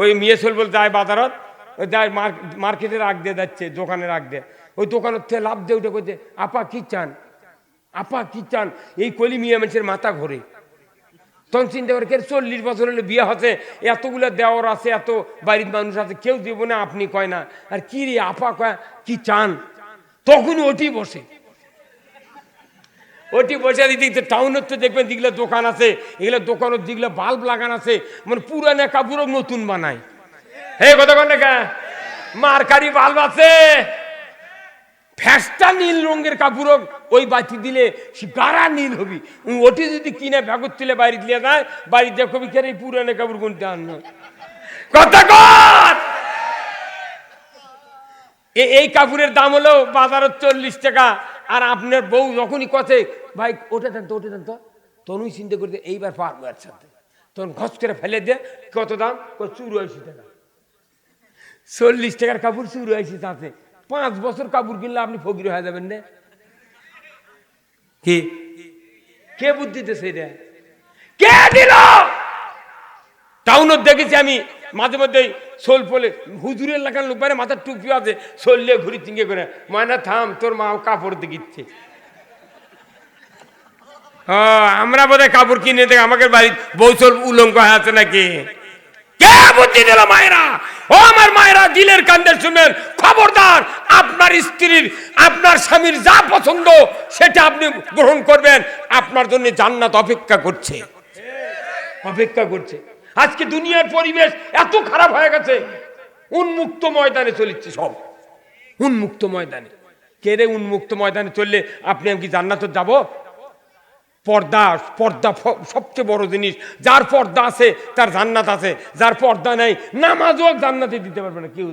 ওই মেয়ে চল বল যায় বাজারত। ওই যায় মার্কেটে রাখ দিয়ে যাচ্ছে দোকানে রাখ দিয়ে। ওই দোকানের থেকে লাভ দিয়ে উঠে করছে আপা, কি চান? আপা, কি চান? এই কলি মিয়া মানুষের মাথা ঘোরে। তখন চিন্তা করে কে চল্লিশ বছর হলে বিয়ে হচ্ছে, এতগুলো দেওয়ার আছে, এত বাড়ির মানুষ আছে, কেউ দিব না আপনি কয় না? আর কি রে, আপা কয়, কি চান? তখন ওটি বসে। ওটি বসে দিদি টাউনের তো দেখবেন যেগুলো দোকান আছে, এগুলো দোকানের যেগুলো বাল্ব লাগান আছে মানে পুরানা কাপড়ও নতুন বানায়। হে কত কা? মারকারি বাল্ব আছে। ফ্যাসটা নীল রঙের কাপড় ওই বাতি দিলে গাঢ়া নীল হবি। ওটি যদি কিনে ভ্যাগত তুলে বাড়ি দিয়ে যায় বাড়ি কবি খেয়ে পুরানো কাপড় কোনটা আনলো? কথা কর এই কাপড়ের দাম হলো বাজারের চল্লিশ টাকা। আর আপনার বউ যখনই কথে ভাই, ওটা দেন তো, ওটা দেন তো। তনুই চিন্তা করতে এইবার পারব এর সাথে। তখন খস করে ফেলে দে কত দাম? চুরাশি টাকা। চল্লিশ টাকার কাপড় চুরাশি তাতে। পাঁচ বছর কাপড় কিনলে আপনি ফকির হয়ে যাবেন না। কি? কে বুদ্ধি দিতেছে এটা? কে দিল? টাউনত দেখেছি আমি মাঝে মধ্যে শোল ফলে হুজুরের লাগান লোকবারে মাথার টুপি আছে সললে ঘুরি চিঙ্গে করে, ময়না, থাম, তোর মা কাপড় দেখিচ্ছে। আমরা বোধহয় কাপড় কিনে দেখ আমাকে বাড়ি বৌসল উলঙ্গ হয়ে আছে নাকি? কে বুদ্ধি দিল মায়েরা? ও আমার মায়েরা, দিলের কান্দে শুনবেন খবরদার, আপনার স্ত্রীর, আপনার স্বামীর যা পছন্দ, সেটা আপনি গ্রহণ করবেন, আপনার জন্য জান্নাত অপেক্ষা করছে। অপেক্ষা করছে। আজকে দুনিয়ার পরিবেশ এত খারাপ হয়ে গেছে। উন্মুক্ত ময়দানে চলেছে সব। উন্মুক্ত ময়দানে। কে রে উন্মুক্ত ময়দানে চললে আপনি আমি কি জান্নাতে যাব? পর্দা পর্দা সবচেয়ে বড় জিনিস। যার পর্দা আছে, তার জান্নাত আছে। যার পর্দা নেই, নামাজও জান্নাতে দিতে পারবে না কেউ